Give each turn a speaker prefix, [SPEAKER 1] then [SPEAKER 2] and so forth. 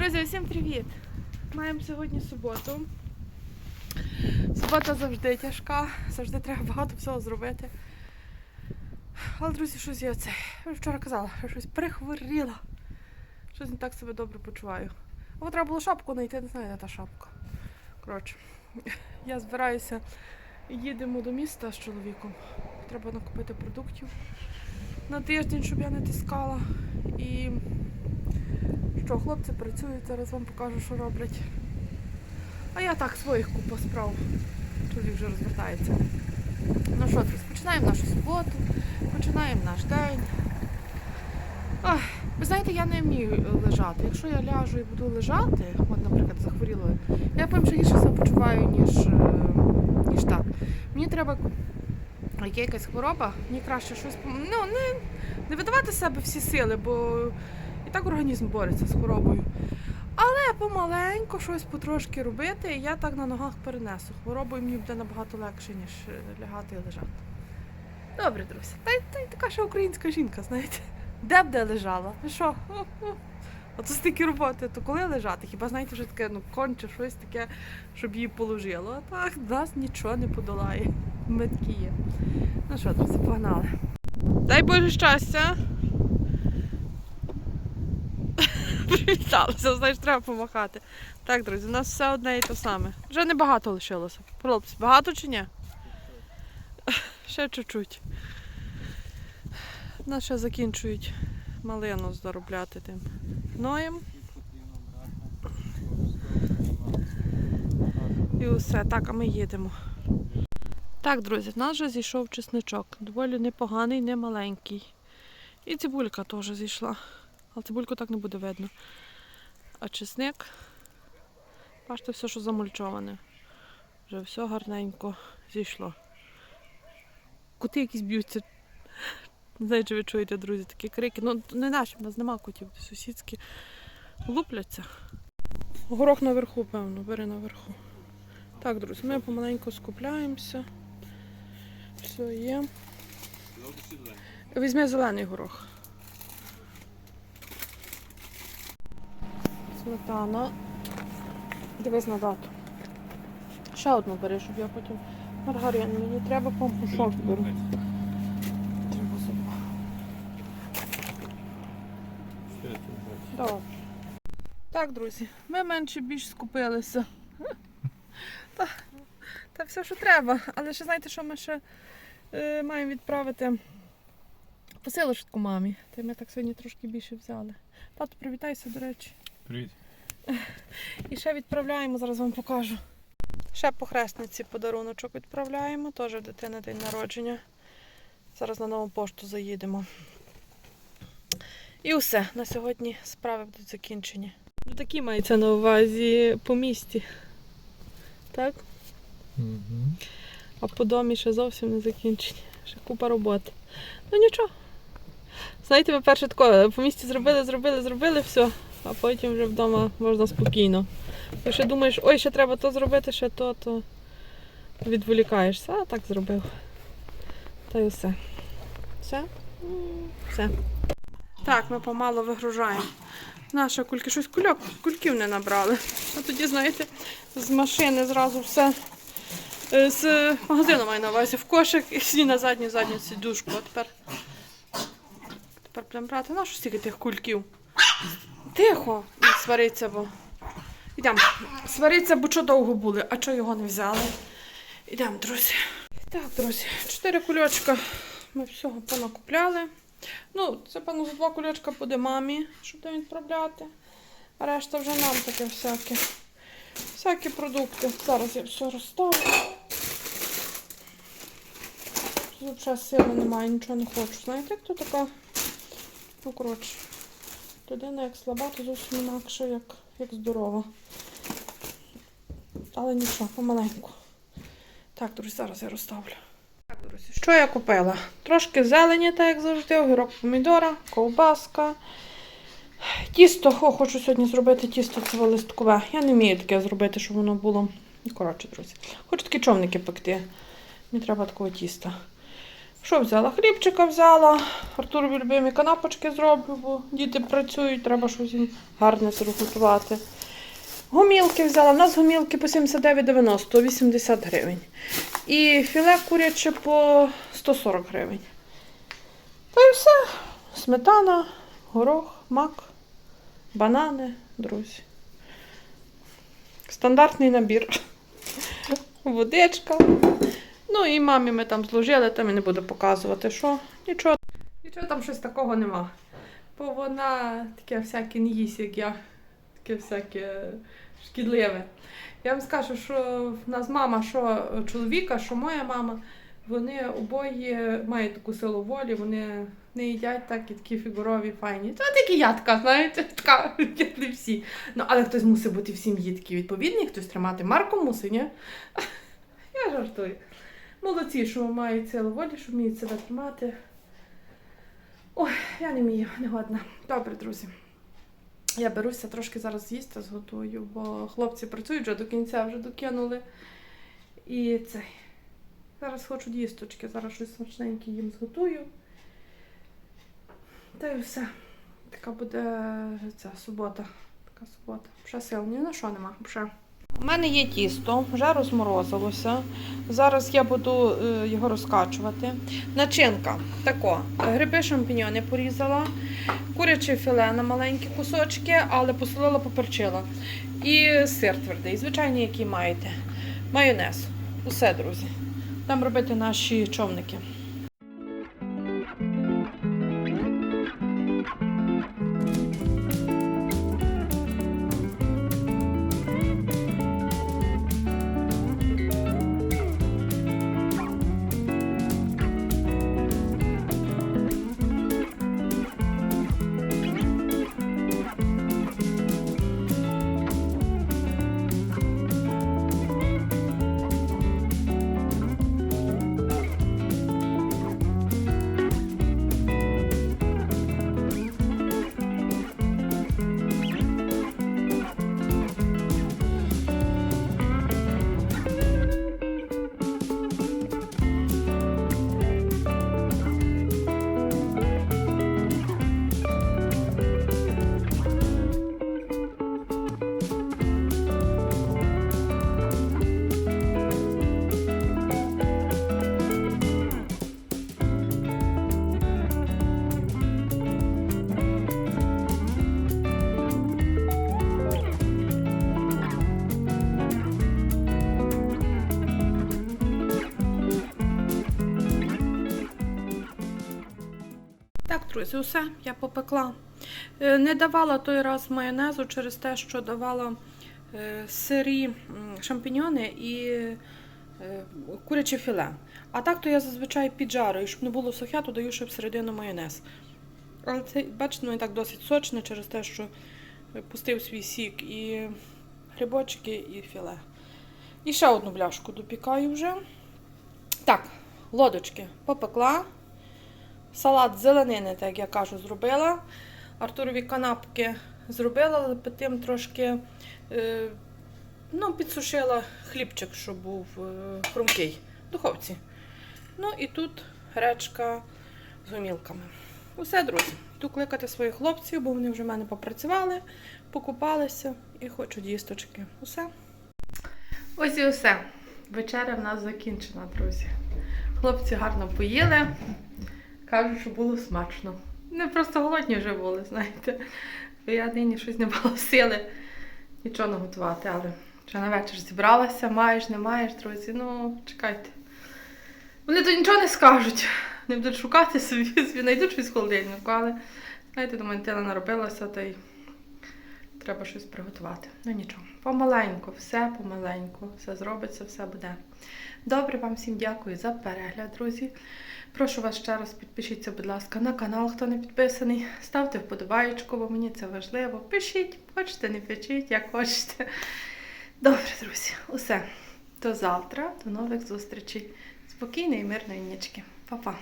[SPEAKER 1] Друзі, всім привіт! Маємо сьогодні суботу. Субота завжди тяжка, завжди треба багато всього зробити. Але, друзі, щось я це. Я вчора казала, що щось прихворіла. Щось не так себе добре почуваю. Або треба було шапку знайти, не знаю, де та шапка. Коротше, я збираюся їдемо до міста з чоловіком. Треба накупити продуктів на тиждень, щоб я не тискала. І що, хлопці працюють, зараз вам покажу, що роблять. А я так своїх купа справ. Чоловік вже розвертається. Ну що, друзі, починаємо нашу суботу, починаємо наш день. Ой, ви знаєте, я не вмію лежати. Якщо я ляжу і буду лежати, от, наприклад, захворіла, я потім ще гірше себе почуваю, ніж, е, ніж так. Мені треба, якась хвороба, мені краще щось ну, не, не видавати себе всі сили, бо і так організм бореться з хворобою. Але помаленьку щось потрошки робити, і я так на ногах перенесу. Хворобою мені буде набагато легше, ніж е, лягати і лежати. Добре, друзі. Та, й- та така ще українська жінка, знаєте. Де б де лежала? Ви що? Ото стільки роботи, то коли лежати? Хіба знаєте, вже таке, ну, конче щось таке, щоб її положило. А так, нас нічого не подолає. Ми є. Ну що, друзі, погнали. Дай Боже щастя. Привіталися, знаєш, треба помахати. Так, друзі, у нас все одне і те саме. Вже небагато лишилося. Хлопці, багато чи ні? Ще чуть-чуть. Нас ще закінчують малину заробляти тим гноєм. І усе. Так, а ми їдемо. Так, друзі, в нас вже зійшов чесничок. Доволі непоганий, не маленький. І цибулька теж зійшла. Але цибульку так не буде видно. А чесник, бачите, все, що замульчоване. Вже все гарненько зійшло. Кути якісь б'ються. Не знаю, чи ви чуєте, друзі, такі крики. Ну, не наші, в нас нема котів, сусідські лупляться. Горох наверху, певно, бери наверху. Так, друзі, ми помаленьку скупляємося. Все є. Візьми зелений горох. Сметана. Дивись на дату. Ще одну бери, щоб я потім маргарин. Мені треба пампушок беру. Треба зуба. Добре. Так, друзі, ми менше більш скупилися. Та, та все, що треба. Але ще знаєте, що ми ще е, маємо відправити посилочку мамі. Та ми так сьогодні трошки більше взяли. Тато, привітайся, до речі.
[SPEAKER 2] Привіт.
[SPEAKER 1] І ще відправляємо, зараз вам покажу. Ще по хресниці подаруночок відправляємо, теж в дитини день народження. Зараз на нову пошту заїдемо. І все. На сьогодні справи будуть закінчені. Ну такі мається на увазі по місті. Так?
[SPEAKER 2] Угу.
[SPEAKER 1] А по домі ще зовсім не закінчені. Ще купа роботи. Ну нічого. Знаєте, ви перше тако, по місті зробили, зробили, зробили все, а потім вже вдома можна спокійно. Ще думаєш, ой, ще треба то зробити, ще то, то відволікаєшся, а так зробив. Та й все. Все? Все. Так, ми помало вигружаємо. Наші кульки щось кульок, кульків не набрали. А тоді, знаєте, з машини зразу все Е, з магазину маю на увазі в кошик і всі на задню задню сідушку. А тепер, тепер будемо брати. На що стільки тих кульків? Тихо, свариться, бо. Йдемо. Свариться, бо що довго були, а чого його не взяли? Йдемо, друзі. Так, друзі, чотири кульочка ми всього понакупляли. Ну, це, певно, за два кульочка буде мамі, щоб відправляти. А решта вже нам таке всяке. Всякі продукти. Зараз я все розставлю. Тут вже сили немає, нічого не хочу. Знаєте, як то така? Ну, коротше, людина як слаба, то зовсім інакше, як, як здорова. Але нічого, помаленьку. Так, друзі, зараз я розставлю. Так, друзі, що я купила? Трошки зелені, так як завжди, огірок помідора, ковбаска. Тісто, о, хочу сьогодні зробити тісто це листкове. Я не вмію таке зробити, щоб воно було. Коротше, друзі. Хочу такі човники пекти. Мені треба такого тіста. Що взяла? Хлібчика взяла. Артурові любимі канапочки зроблю, бо діти працюють, треба щось їм гарне приготувати. Гумілки взяла. У нас гумілки по 79,90, 80 гривень. І філе куряче по 140 гривень. Та і все. Сметана, горох, мак, банани, друзі. Стандартний набір. Водичка. Ну і мамі ми там зложили, там і не буду показувати, що нічого. Нічого там щось такого нема. Бо вона таке всяке не їсть, як я, таке всяке шкідливе. Я вам скажу, що в нас мама, що чоловіка, що моя мама, вони обоє мають таку силу волі, вони не їдять так і такі фігурові, файні. Та тільки я така, знаєте, така, як не всі. Ну, але хтось мусить бути в сім'ї такий відповідний, хтось тримати марку мусить, ні? Я жартую. Молодці, що мають силу волі, що вміють себе тримати. Ой, я не вмію, не годна. Добре, друзі. Я беруся трошки зараз їсти зготую, бо хлопці працюють вже до кінця, вже докинули. І цей. Зараз хочу їсточки, зараз щось смачненьке їм зготую. Та й все. Така буде ця субота. Така субота. Вже сил ні на що нема. Вже. У мене є тісто, вже розморозилося. Зараз я буду е, його розкачувати. Начинка тако. Гриби шампіньони порізала, куряче філе на маленькі кусочки, але посолила, поперчила. І сир твердий, звичайний, який маєте. Майонез. Усе, друзі. Там робити наші човники. Друзі, усе, я попекла. Е, Не давала той раз майонезу через те, що давала е, сирі шампіньони і е, куряче філе. А так то я зазвичай піджарую, щоб не було сухе, то даю ще всередину майонез. Але це, бачите, ну і так досить сочне через те, що пустив свій сік і грибочки, і філе. І ще одну бляшку допікаю вже. Так, лодочки попекла. Салат зеленини, так як я кажу, зробила. Артурові канапки зробила, але потім трошки е, ну, підсушила хлібчик, щоб був е, хрумкий в духовці. Ну і тут гречка з гомілками. Усе, друзі. Йду кликати своїх хлопців, бо вони вже в мене попрацювали, покупалися і хочуть їсточки. Усе. Ось і усе. Вечеря в нас закінчена, друзі. Хлопці гарно поїли. Кажуть, що було смачно. Не просто голодні вже були, знаєте. Бо Я нині щось не мала сили нічого наготувати, але вже на вечір зібралася, маєш, не маєш, друзі. Ну, чекайте. Вони то нічого не скажуть. Не будуть шукати собі, знайдуть щось в холодильнику, але, знаєте, думаю, дитина наробилася, та й треба щось приготувати. Ну нічого. Помаленьку, все помаленьку, все зробиться, все буде. Добре, вам всім дякую за перегляд, друзі. Прошу вас ще раз підпишіться, будь ласка, на канал, хто не підписаний. Ставте вподобаєчку, бо мені це важливо. Пишіть, хочете, не пишіть, як хочете. Добре, друзі, усе. До завтра, до нових зустрічей. Спокійної, мирної нічки. Па-па.